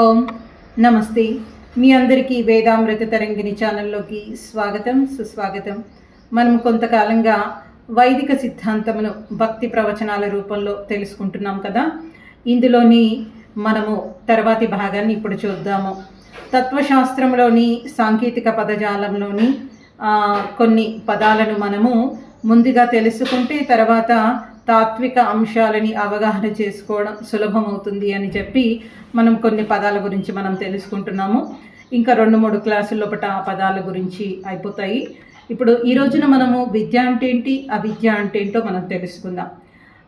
ఓం నమస్తే. మీ అందరికీ వేదామృత తరంగిణి ఛానల్లోకి స్వాగతం సుస్వాగతం. మనం కొంతకాలంగా వైదిక సిద్ధాంతమును భక్తి ప్రవచనాల రూపంలో తెలుసుకుంటున్నాం కదా. ఇందులోని మనము తర్వాతి భాగాన్ని ఇప్పుడు చూద్దాము. తత్వశాస్త్రంలోని సాంకేతిక పదజాలంలోని కొన్ని పదాలను మనము ముందుగా తెలుసుకుంటే తర్వాత తాత్విక అంశాలని అవగాహన చేసుకోవడం సులభమవుతుంది అని చెప్పి మనం కొన్ని పదాల గురించి మనం తెలుసుకుంటున్నాము. ఇంకా రెండు మూడు క్లాసుల లోపల ఆ పదాల గురించి అయిపోతాయి. ఇప్పుడు ఈ రోజున మనము విద్య అంటే ఏంటి అవిద్య అంటే ఏంటో మనం తెలుసుకుందాం.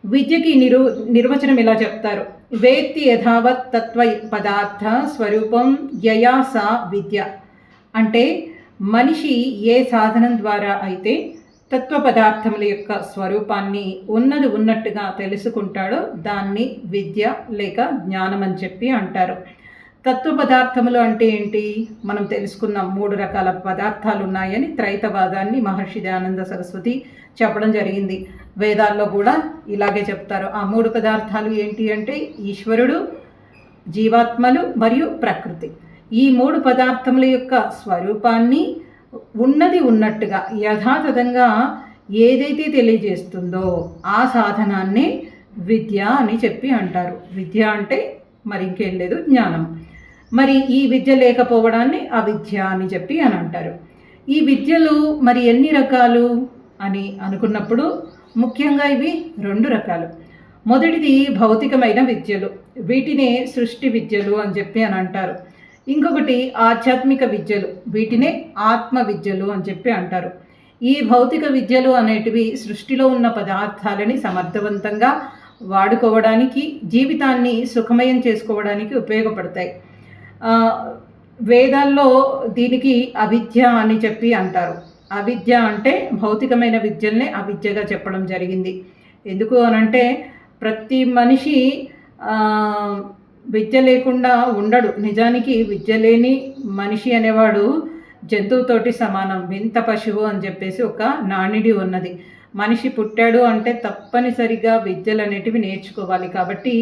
విద్యకి నిరు నిర్వచనం ఇలా చెప్తారు? వేత్తి యథావత్ తత్వ పదార్థ స్వరూపం యయా విద్య. అంటే మనిషి ఏ సాధనం ద్వారా అయితే తత్వ పదార్థముల యొక్క స్వరూపాన్ని ఉన్నది ఉన్నట్టుగా తెలుసుకుంటాడో దాన్ని విద్య లేక జ్ఞానం అని చెప్పి అంటారు. తత్వ పదార్థములు అంటే ఏంటి? మనం తెలుసుకున్న మూడు రకాల పదార్థాలు ఉన్నాయని త్రైతవాదాన్ని మహర్షి దయానంద సరస్వతి చెప్పడం జరిగింది. వేదాల్లో కూడా ఇలాగే చెప్తారు. ఆ మూడు పదార్థాలు ఏంటి అంటే ఈశ్వరుడు జీవాత్మలు మరియు ప్రకృతి. ఈ మూడు పదార్థముల యొక్క స్వరూపాన్ని ఉన్నది ఉన్నట్టుగా యథాతథంగా ఏదైతే తెలియజేస్తుందో ఆ సాధనాన్ని విద్య అని చెప్పి అంటారు. విద్య అంటే మరి ఇంకేం లేదు జ్ఞానం. మరి ఈ విద్య లేకపోవడాన్ని అవిద్య అని చెప్పి అని అంటారు. ఈ విద్యలు మరి ఎన్ని రకాలు అని అనుకున్నప్పుడు ముఖ్యంగా ఇవి రెండు రకాలు. మొదటిది భౌతికమైన విద్యలు వీటినే సృష్టి విద్యలు అని చెప్పి అని అంటారు. ఇంకొకటి ఆధ్యాత్మిక విద్యలు వీటినే ఆత్మ విద్యలు అని చెప్పి అంటారు. ఈ భౌతిక విద్యలు అనేటివి సృష్టిలో ఉన్న పదార్థాలని సమర్థవంతంగా వాడుకోవడానికి జీవితాన్ని సుఖమయం చేసుకోవడానికి ఉపయోగపడతాయి. వేదాల్లో దీనికి అవిద్య అని చెప్పి అంటారు. అవిద్య అంటే భౌతికమైన విద్యల్నే అవిద్యగా చెప్పడం జరిగింది. ఎందుకు అనంటే ప్రతి మనిషి విద్య లేకుండా ఉండడు. నిజానికి విద్య లేని మనిషి అనేవాడు జంతువుతోటి సమానం. వింత పశువు అని చెప్పేసి ఒక నాణిడి ఉన్నది. మనిషి పుట్టాడు అంటే తప్పనిసరిగా విద్యలు అనేటివి నేర్చుకోవాలి. కాబట్టి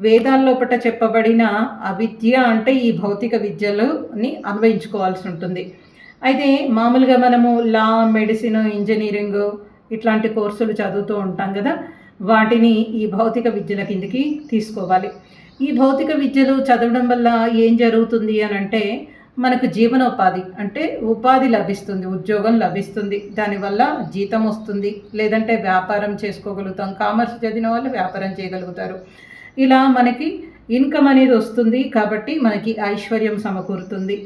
వేదాల్లోపట చెప్పబడిన అవిద్య అంటే ఈ భౌతిక విద్యలని అన్వయించుకోవాల్సి ఉంటుంది. అయితే మామూలుగా మనము లా మెడిసిన్ ఇంజనీరింగ్ ఇట్లాంటి కోర్సులు చదువుతూ ఉంటాం కదా వాటిని ఈ భౌతిక విద్యల కిందికి తీసుకోవాలి. ఈ భౌతిక విద్యలు చదవడం వల్ల ఏం జరుగుతుంది అని అంటే మనకు జీవనోపాధి అంటే ఉపాధి లభిస్తుంది ఉద్యోగం లభిస్తుంది. దానివల్ల జీతం వస్తుంది. లేదంటే వ్యాపారం చేసుకోగలుగుతాం. కామర్స్ చదివిన వాళ్ళు వ్యాపారం చేయగలుగుతారు. ఇలా మనకి ఇన్కమ్ అనేది వస్తుంది కాబట్టి మనకి ఐశ్వర్యం సమకూరుతుంది.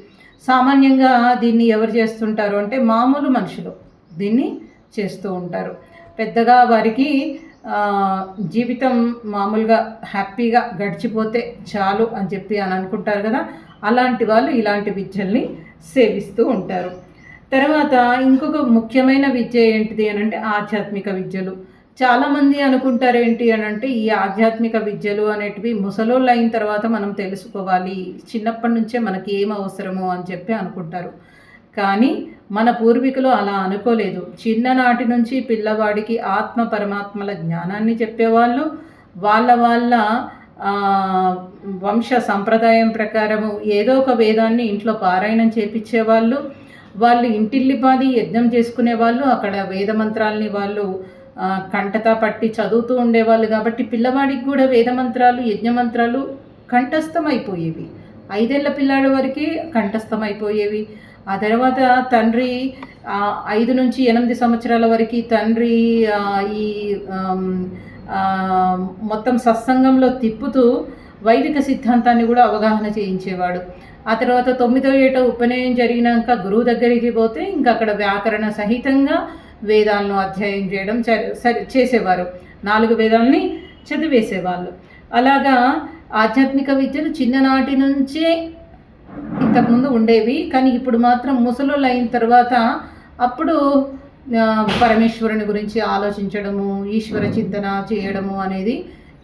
సామాన్యంగా దీన్ని ఎవరు చేస్తుంటారు అంటే మామూలు మనుషులు దీన్ని చేస్తూ ఉంటారు. పెద్దగా వారికి జీవితం మామూలుగా హ్యాపీగా గడిచిపోతే చాలు అని చెప్పి అని అనుకుంటారు కదా అలాంటి వాళ్ళు ఇలాంటి విద్యల్ని సేవిస్తూ ఉంటారు. తర్వాత ఇంకొక ముఖ్యమైన విద్య ఏంటిది అని అంటే ఆధ్యాత్మిక విద్యలు. చాలామంది అనుకుంటారు ఏంటి అని అంటే ఈ ఆధ్యాత్మిక విద్యలు అనేటివి ముసలోళ్ళు అయిన తర్వాత మనం తెలుసుకోవాలి చిన్నప్పటి నుంచే మనకి ఏం అవసరమో అని చెప్పి అనుకుంటారు. కానీ మన పూర్వీకులు అలా అనుకోలేదు. చిన్ననాటి నుంచి పిల్లవాడికి ఆత్మ పరమాత్మల జ్ఞానాన్ని చెప్పేవాళ్ళు. వాళ్ళ వాళ్ళ వంశ సంప్రదాయం ప్రకారము ఏదో ఒక వేదాన్ని ఇంట్లో పారాయణం చేపించేవాళ్ళు. వాళ్ళు ఇంటిల్లిపాది యజ్ఞం చేసుకునే వాళ్ళు అక్కడ వేద మంత్రాలని వాళ్ళు కంఠత కంటతా పట్టి చదువుతూ ఉండేవాళ్ళు. కాబట్టి పిల్లవాడికి కూడా వేద మంత్రాలు యజ్ఞ మంత్రాలు కంఠస్థమైపోయేవి. ఐదేళ్ళ పిల్లాడి వరకే కంఠస్థమైపోయేవి. ఆ తర్వాత తండ్రి ఐదు నుంచి ఎనిమిది సంవత్సరాల వరకు తండ్రి ఈ మొత్తం సత్సంగంలో తిప్పుతూ వైదిక సిద్ధాంతాన్ని కూడా అవగాహన చేయించేవాడు. ఆ తర్వాత తొమ్మిదో ఏట ఉపనయనం జరిగినాక గురువు దగ్గరికి పోతే ఇంకా అక్కడ వ్యాకరణ సహితంగా వేదాలను అధ్యయనం చేయడం చ- సరి- చేసేవారు. నాలుగు వేదాలని చదివేసేవాళ్ళు. అలాగా ఆధ్యాత్మిక విద్యను చిన్ననాటి నుంచే ఇంతకుముందు ఉండేవి కానీ ఇప్పుడు మాత్రం ముసలోళ్ళు అయిన తర్వాత అప్పుడు పరమేశ్వరుని గురించి ఆలోచించడము ఈశ్వర చింతన చేయడము అనేది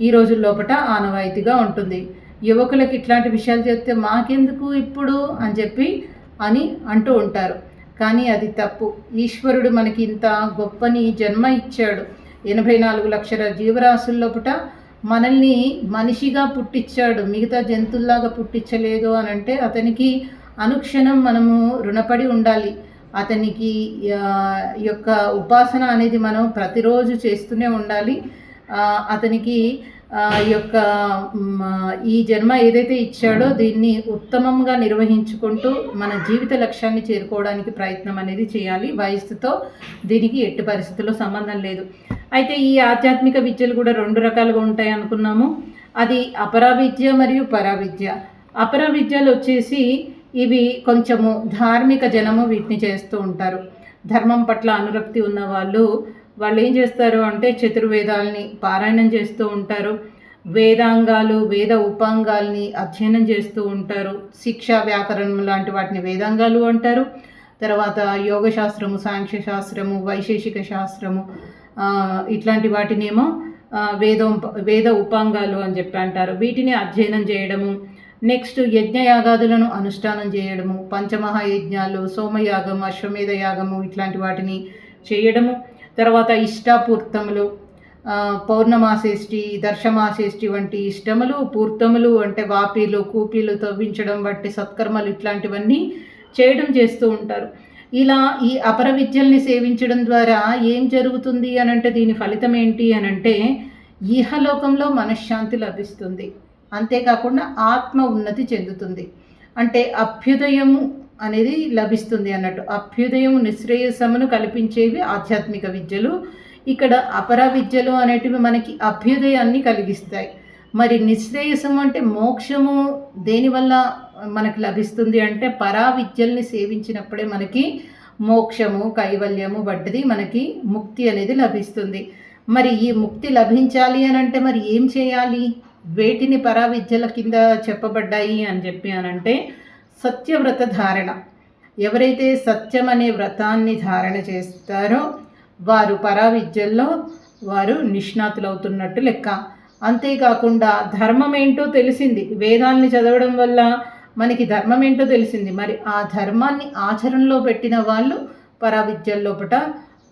ఈ రోజుల్లోపట ఆనవాయితీగా ఉంటుంది. యువకులకు ఇట్లాంటి విషయాలు చెప్తే మాకెందుకు ఇప్పుడు అని చెప్పి అని అంటూ ఉంటారు. కానీ అది తప్పు. ఈశ్వరుడు మనకి ఇంత గొప్పని జన్మ ఇచ్చాడు. ఎనభై నాలుగు లక్షల జీవరాశుల్లోపట మనల్ని మనిషిగా పుట్టించాడు మిగతా జంతువుల్లాగా పుట్టించలేదు అని అంటే అతనికి అనుక్షణం మనము రుణపడి ఉండాలి. అతనికి యొక్క ఉపాసన అనేది మనం ప్రతిరోజు చేస్తూనే ఉండాలి. అతనికి యొక్క ఈ జన్మ ఏదైతే ఇచ్చాడో దీన్ని ఉత్తమంగా నిర్వహించుకుంటూ మన జీవిత లక్ష్యాన్ని చేరుకోవడానికి ప్రయత్నం అనేది చేయాలి. వయస్సుతో దీనికి ఎట్టి పరిస్థితుల్లో సంబంధం లేదు. అయితే ఈ ఆధ్యాత్మిక విద్యలు కూడా రెండు రకాలుగా ఉంటాయి అనుకున్నాము. అది అపరా విద్య మరియు పరా విద్య అపరా విద్యలు వచ్చేసి ఇవి కొంచెము ధార్మిక జనము వీటిని చేస్తూ ఉంటారు. ధర్మం పట్ల అనురక్తి ఉన్న వాళ్ళు వాళ్ళు ఏం చేస్తారు అంటే చతుర్వేదాలని పారాయణం చేస్తూ ఉంటారు. వేదాంగాలు వేద ఉపాంగాల్ని అధ్యయనం చేస్తూ ఉంటారు. శిక్ష వ్యాకరణం లాంటి వాటిని వేదాంగాలు అంటారు. తర్వాత యోగ శాస్త్రము సాంఖ్య శాస్త్రము వైశేషిక శాస్త్రము ఇట్లాంటి వాటినేమో వేదం వేద ఉపాంగాలు అని చెప్పి అంటారు. వీటిని అధ్యయనం చేయడము నెక్స్ట్ యజ్ఞయాగాదులను అనుష్ఠానం చేయడము పంచమహాయజ్ఞాలు సోమయాగం అశ్వమేధ యాగము ఇట్లాంటి వాటిని చేయడము తర్వాత ఇష్టాపూర్తములు పౌర్ణమాసేష్టి దర్శమాసేష్టి వంటి ఇష్టములు పూర్తములు అంటే వాపీలు కూపీలు తవ్వించడం వంటి సత్కర్మలు ఇట్లాంటివన్నీ చేయడం చేస్తూ ఉంటారు. ఇలా ఈ అపర విద్యల్ని సేవించడం ద్వారా ఏం జరుగుతుంది అనంటే దీని ఫలితం ఏంటి అనంటే ఈహలోకంలో ఇహలోకంలో మనశ్శాంతి లభిస్తుంది. అంతేకాకుండా ఆత్మ ఉన్నతి చెందుతుంది. అంటే అభ్యుదయము అనేది లభిస్తుంది అన్నట్టు. అభ్యుదయం నిశ్రేయసమును కల్పించేవి ఆధ్యాత్మిక విద్యలు. ఇక్కడ అపర విద్యలు అనేటివి మనకి అభ్యుదయాన్ని కలిగిస్తాయి. మరి నిశ్రేయసం అంటే మోక్షము దేనివల్ల మనకు లభిస్తుంది అంటే పరా విద్యల్ని సేవించినప్పుడే మనకి మోక్షము కైవల్యము వంటిది మనకి ముక్తి అనేది లభిస్తుంది. మరి ఈ ముక్తి లభించాలి అని అంటే మరి ఏం చేయాలి? వేటిని పరా విద్యల కింద చెప్పబడ్డాయి అని చెప్పి అని అంటే సత్యవ్రత ధారణ. ఎవరైతే సత్యం అనే వ్రతాన్ని ధారణ చేస్తారో వారు పరా విద్యల్లో వారు నిష్ణాతులవుతున్నట్టు లెక్క. అంతేకాకుండా ధర్మం ఏంటో తెలిసింది. వేదాన్ని చదవడం వల్ల మనకి ధర్మం ఏంటో తెలిసింది. మరి ఆ ధర్మాన్ని ఆచరణలో పెట్టిన వాళ్ళు పరా లోపట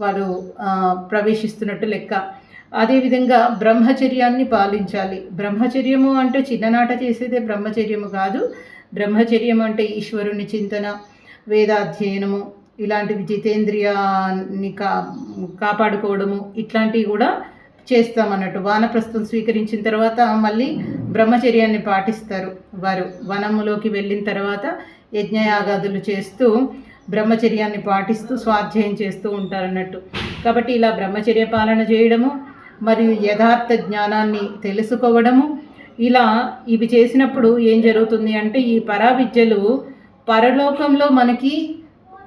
వారు ప్రవేశిస్తున్నట్టు లెక్క. అదేవిధంగా బ్రహ్మచర్యాన్ని పాలించాలి. బ్రహ్మచర్యము అంటే చిన్ననాట చేసేదే బ్రహ్మచర్యము కాదు. బ్రహ్మచర్యం అంటే ఈశ్వరుని చింతన వేదాధ్యయనము ఇలాంటివి జితేంద్రియాన్ని కా కాపాడుకోవడము ఇట్లాంటివి కూడా చేస్తామన్నట్టు వానప్రస్థం స్వీకరించిన తర్వాత మళ్ళీ బ్రహ్మచర్యాన్ని పాటిస్తారు. వారు వనములోకి వెళ్ళిన తర్వాత యజ్ఞయాగాదులు చేస్తూ బ్రహ్మచర్యాన్ని పాటిస్తూ స్వాధ్యాయం చేస్తూ ఉంటారన్నట్టు. కాబట్టి ఇలా బ్రహ్మచర్య పాలన చేయడము మరియు యథార్థ జ్ఞానాన్ని తెలుసుకోవడము ఇలా ఇవి చేసినప్పుడు ఏం జరుగుతుంది అంటే ఈ పరావిద్యలు పరలోకంలో మనకి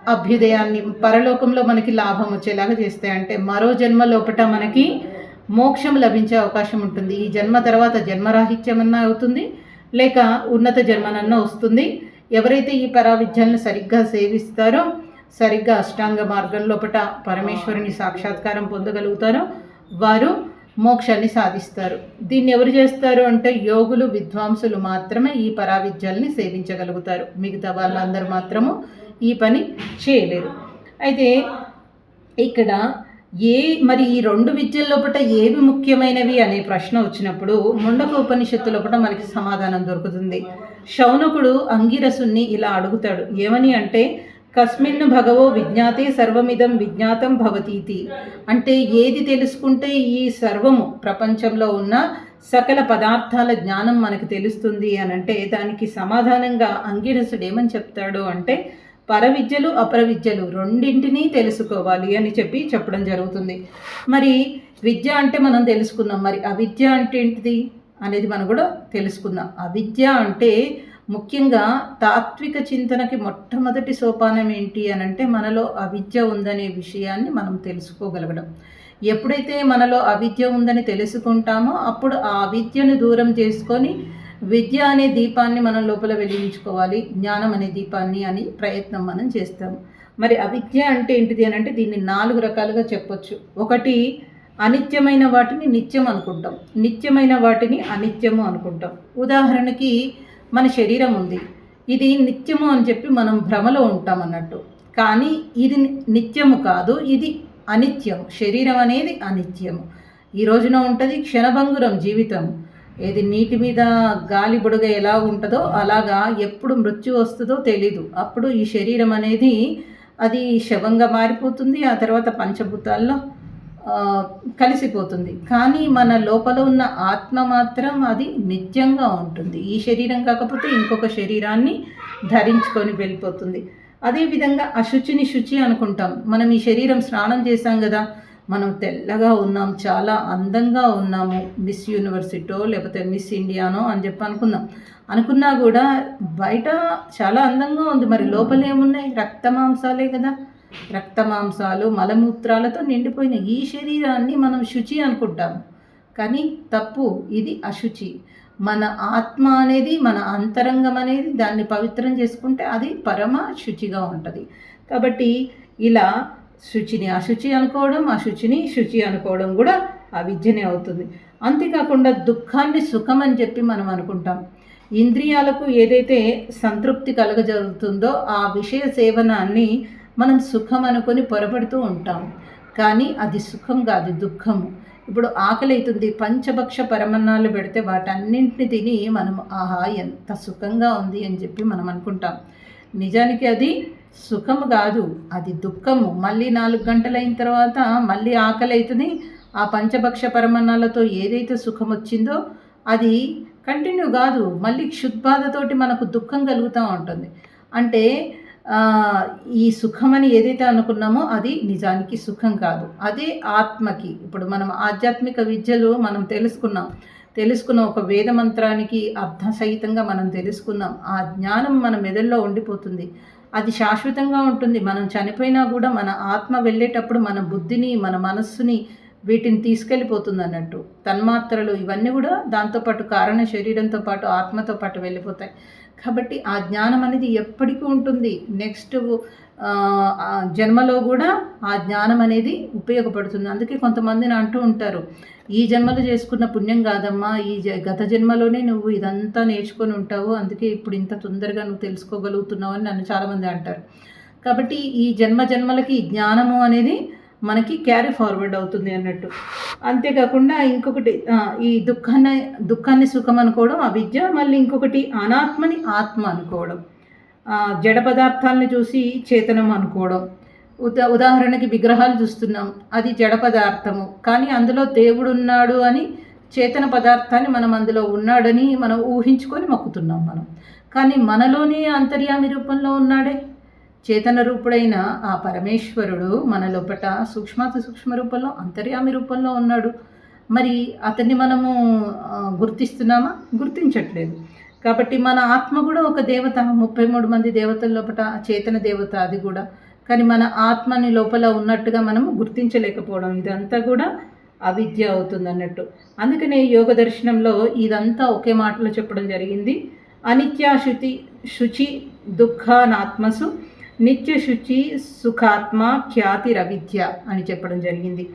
అభ్యుదయాన్ని పరలోకంలో మనకి లాభం వచ్చేలాగా చేస్తాయి. అంటే మరో జన్మ లోపట మనకి మోక్షం లభించే అవకాశం ఉంటుంది. ఈ జన్మ తర్వాత జన్మరాహిత్యమన్నా అవుతుంది. లేక ఉన్నత జన్మనన్నా వస్తుంది. ఎవరైతే ఈ పరావిద్యలను సరిగ్గా సేవిస్తారో సరిగ్గా అష్టాంగ మార్గంలోపట పరమేశ్వరుని సాక్షాత్కారం పొందగలుగుతారో వారు మోక్షాన్ని సాధిస్తారు. దీన్ని ఎవరు చేస్తారు అంటే యోగులు విద్వాంసులు మాత్రమే ఈ పరావిద్యల్ని సేవించగలుగుతారు. మిగతా వాళ్ళందరూ మాత్రము ఈ పని చేయలేరు. అయితే ఇక్కడ ఏ మరి ఈ రెండు విద్యల లోపల ఏవి ముఖ్యమైనవి అనే ప్రశ్న వచ్చినప్పుడు ముండక ఉపనిషత్తు లోపల మనకి సమాధానం దొరుకుతుంది. శౌనకుడు అంగిరసుని ఇలా అడుగుతాడు. ఏమని అంటే కస్మిన్ భగవో విజ్ఞాతే సర్వమిదం విజ్ఞాతం భవతీతి. అంటే ఏది తెలుసుకుంటే ఈ సర్వము ప్రపంచంలో ఉన్న సకల పదార్థాల జ్ఞానం మనకు తెలుస్తుంది అని అంటే దానికి సమాధానంగా అంగిరసుడు ఏమని చెప్తాడు అంటే పరవిద్యలు అపరవిద్యలు రెండింటినీ తెలుసుకోవాలి అని చెప్పి చెప్పడం జరుగుతుంది. మరి విద్య అంటే మనం తెలుసుకున్నాం. మరి అవిద్య అంటే ఏంటిది అనేది మనం కూడా తెలుసుకుందాం. అవిద్య అంటే ముఖ్యంగా తాత్విక చింతనకి మొట్టమొదటి సోపానం ఏంటి అని అంటే మనలో అవిద్య ఉందనే విషయాన్ని మనం తెలుసుకోగలగడం. ఎప్పుడైతే మనలో అవిద్య ఉందని తెలుసుకుంటామో అప్పుడు ఆ అవిద్యను దూరం చేసుకొని విద్య అనే దీపాన్ని మనం లోపల వెలిగించుకోవాలి. జ్ఞానం అనే దీపాన్ని అని ప్రయత్నం మనం చేస్తాము మరి అవిద్య అంటే ఏంటిది అని అంటే దీన్ని నాలుగు రకాలుగా చెప్పొచ్చు. ఒకటి అనిత్యమైన వాటిని నిత్యం అనుకుంటాం. నిత్యమైన వాటిని అనిత్యము అనుకుంటాం. ఉదాహరణకి మన శరీరం ఉంది. ఇది నిత్యము అని చెప్పి మనం భ్రమలో ఉంటాం అన్నట్టు. కానీ ఇది నిత్యము కాదు ఇది అనిత్యం. శరీరం అనేది అనిత్యము. ఈ రోజున ఉంటుంది క్షణభంగురం జీవితం. ఏది నీటి మీద గాలి బుడగ ఎలా ఉంటుందో అలాగా ఎప్పుడు మృత్యు వస్తుందో తెలీదు. అప్పుడు ఈ శరీరం అనేది అది శవంగా మారిపోతుంది ఆ తర్వాత పంచభూతాల్లో కలిసిపోతుంది. కానీ మన లోపల ఉన్న ఆత్మ మాత్రం అది నిత్యంగా ఉంటుంది. ఈ శరీరం కాకపోతే ఇంకొక శరీరాన్ని ధరించుకొని వెళ్ళిపోతుంది. అదేవిధంగా అశుచిని శుచి అనుకుంటాం. మనం ఈ శరీరం స్నానం చేశాం కదా మనం తెల్లగా ఉన్నాం చాలా అందంగా ఉన్నాము మిస్ యూనివర్సిటో లేకపోతే మిస్ ఇండియానో అని చెప్పి అనుకుందాం. అనుకున్నా కూడా బయట చాలా అందంగా ఉంది. మరి లోపల ఏమున్నాయి? రక్త మాంసాలే కదా. రక్త మాంసాలు మలమూత్రాలతో నిండిపోయిన ఈ శరీరాన్ని మనం శుచి అనుకుంటాం. కానీ తప్పు ఇది అశుచి. మన ఆత్మ అనేది మన అంతరంగం అనేది దాన్ని పవిత్రం చేసుకుంటే అది పరమ శుచిగా ఉంటుంది. కాబట్టి ఇలా శుచిని అశుచి అనుకోవడం అశుచిని శుచి అనుకోవడం కూడా అవిద్యనే అవుతుంది. అంతేకాకుండా దుఃఖాన్ని సుఖం అని చెప్పి మనం అనుకుంటాం. ఇంద్రియాలకు ఏదైతే సంతృప్తి కలగజరుగుతుందో ఆ విషయ సేవనాన్ని మనం సుఖం అనుకొని పొరపడుతూ ఉంటాం. కానీ అది సుఖం కాదు దుఃఖము. ఇప్పుడు ఆకలి అవుతుంది పంచభక్ష పరమన్నాలు పెడితే వాటన్నింటిని తిని మనం ఆహా ఎంత సుఖంగా ఉంది అని చెప్పి మనం అనుకుంటాం. నిజానికి అది సుఖము కాదు అది దుఃఖము. మళ్ళీ నాలుగు గంటలైన తర్వాత మళ్ళీ ఆకలి అవుతుంది ఆ పంచభక్ష పరమన్నాలతో ఏదైతే సుఖం వచ్చిందో అది కంటిన్యూ కాదు మళ్ళీ క్షుద్బాధతోటి మనకు దుఃఖం కలుగుతూ ఉంటుంది. అంటే ఈ ఈ సుఖమని ఏదైతే అనుకున్నామో అది నిజానికి సుఖం కాదు. అదే ఆత్మకి. ఇప్పుడు మనం ఆధ్యాత్మిక విద్యలు మనం తెలుసుకున్నాం తెలుసుకున్న ఒక వేద మంత్రానికి అర్థసహితంగా మనం తెలుసుకున్నాం ఆ జ్ఞానం మన మెదడులో ఉండిపోతుంది. అది శాశ్వతంగా ఉంటుంది. మనం చనిపోయినా కూడా మన ఆత్మ వెళ్ళేటప్పుడు మన బుద్ధిని మన మనస్సుని వీటిని తీసుకెళ్ళిపోతుంది అన్నట్టు. తన్మాత్రలు ఇవన్నీ కూడా దాంతోపాటు కారణ శరీరంతో పాటు ఆత్మతో పాటు వెళ్ళిపోతాయి. కాబట్టి ఆ జ్ఞానం అనేది ఎప్పటికీ ఉంటుంది. నెక్స్ట్ జన్మలో కూడా ఆ జ్ఞానం అనేది ఉపయోగపడుతుంది. అందుకే కొంతమందిని అంటూ ఉంటారు ఈ జన్మలో చేసుకున్న పుణ్యం కాదమ్మా ఈ జ- గత జన్మలోనే నువ్వు ఇదంతా నేర్చుకొని ఉంటావు అందుకే ఇప్పుడు ఇంత తొందరగా నువ్వు తెలుసుకోగలుగుతున్నావు అని నన్ను చాలామంది అంటారు. కాబట్టి ఈ జన్మ జన్మలకి జ్ఞానము అనేది మనకి క్యారీ ఫార్వర్డ్ అవుతుంది అన్నట్టు. అంతేకాకుండా ఇంకొకటి ఈ దుఃఖాన్ని దుఃఖాన్ని సుఖం అనుకోవడం అవిద్య మళ్ళీ ఇంకొకటి అనాత్మని ఆత్మ అనుకోవడం. జడ పదార్థాలను చూసి చేతనం అనుకోవడం. ఉదా ఉదాహరణకి విగ్రహాలు చూస్తున్నాం అది జడ పదార్థము. కానీ అందులో దేవుడు ఉన్నాడు అని చేతన పదార్థాన్ని మనం అందులో ఉన్నాడని మనం ఊహించుకొని మొక్కుతున్నాం మనం. కానీ మనలోనే అంతర్యామి రూపంలో ఉన్నాడే? చేతన రూపుడైన ఆ పరమేశ్వరుడు మన లోపట సూక్ష్మాతి సూక్ష్మ రూపంలో అంతర్యామి రూపంలో ఉన్నాడు. మరి అతన్ని మనము గుర్తిస్తున్నామా? గుర్తించట్లేదు. కాబట్టి మన ఆత్మ కూడా ఒక దేవత ముప్పై మూడు మంది దేవతల లోపల చేతన దేవత అది కూడా. కానీ మన ఆత్మని లోపల ఉన్నట్టుగా మనము గుర్తించలేకపోవడం ఇదంతా కూడా అవిద్య అవుతుంది అన్నట్టు అందుకనే యోగ దర్శనంలో ఇదంతా ఒకే మాటలో చెప్పడం జరిగింది. అనిత్యాశుతి శుచి దుఃఖానాత్మసు నిత్య శుచి సుఖాత్మ ఖ్యాతి రవిద్య అని చెప్పడం జరిగింది.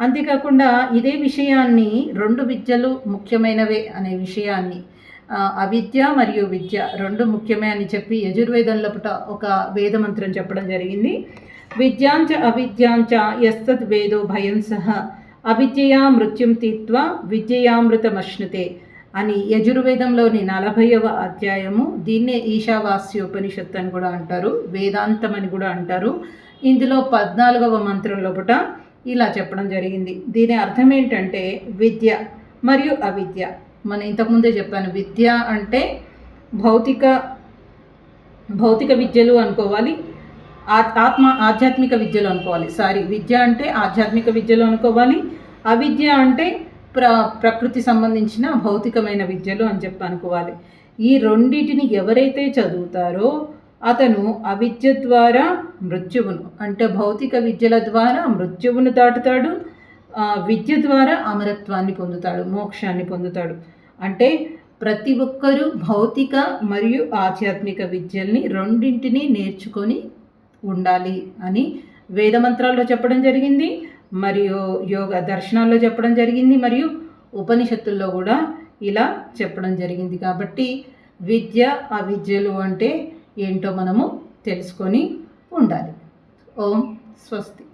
అంతేకాకుండా ఇదే విషయాన్ని రెండు విద్యలు ముఖ్యమైనవే అనే విషయాన్ని అవిద్య మరియు విద్య రెండు ముఖ్యమే అని చెప్పి యజుర్వేదంలో లోపట ఒక వేదమంత్రం చెప్పడం జరిగింది. విద్యాంచ అవిద్యాంచ యస్తద్ వేదో భయం సహ అవిద్యయా మృత్యుం తీత్వ విద్యయామృతమశ్నుతే అని యజుర్వేదంలోని నలభైవ అధ్యాయము దీన్నే ఈశావాస్యోపనిషత్ అని కూడా అంటారు వేదాంతం అని కూడా అంటారు. ఇందులో పద్నాలుగవ మంత్రం లోపట ఇలా చెప్పడం జరిగింది. దీని అర్థం ఏంటంటే విద్య మరియు అవిద్య. మనం ఇంతకుముందే చెప్పాను విద్య అంటే భౌతిక భౌతిక విద్యలు అనుకోవాలి ఆత్మ ఆధ్యాత్మిక విద్యలు అనుకోవాలి. సారీ విద్య అంటే ఆధ్యాత్మిక విద్యలు అనుకోవాలి అవిద్య అంటే ప్ర ప్రకృతి సంబంధించిన భౌతికమైన విద్యలు అని చెప్పి అనుకోవాలి. ఈ రెండింటిని ఎవరైతే చదువుతారో అతను అవిద్య ద్వారా మృత్యువును అంటే భౌతిక విద్యల ద్వారా మృత్యువును దాటుతాడు విద్య ద్వారా అమరత్వాన్ని పొందుతాడు మోక్షాన్ని పొందుతాడు. అంటే ప్రతి ఒక్కరూ భౌతిక మరియు ఆధ్యాత్మిక విద్యల్ని రెండింటినీ నేర్చుకొని ఉండాలి అని వేదమంత్రాల్లో చెప్పడం జరిగింది. మరియు యోగ దర్శనాల్లో చెప్పడం జరిగింది మరియు ఉపనిషత్తుల్లో కూడా ఇలా చెప్పడం జరిగింది కాబట్టి విద్య అవిద్యలు అంటే ఏంటో మనము తెలుసుకొని ఉండాలి. ఓం స్వస్తి.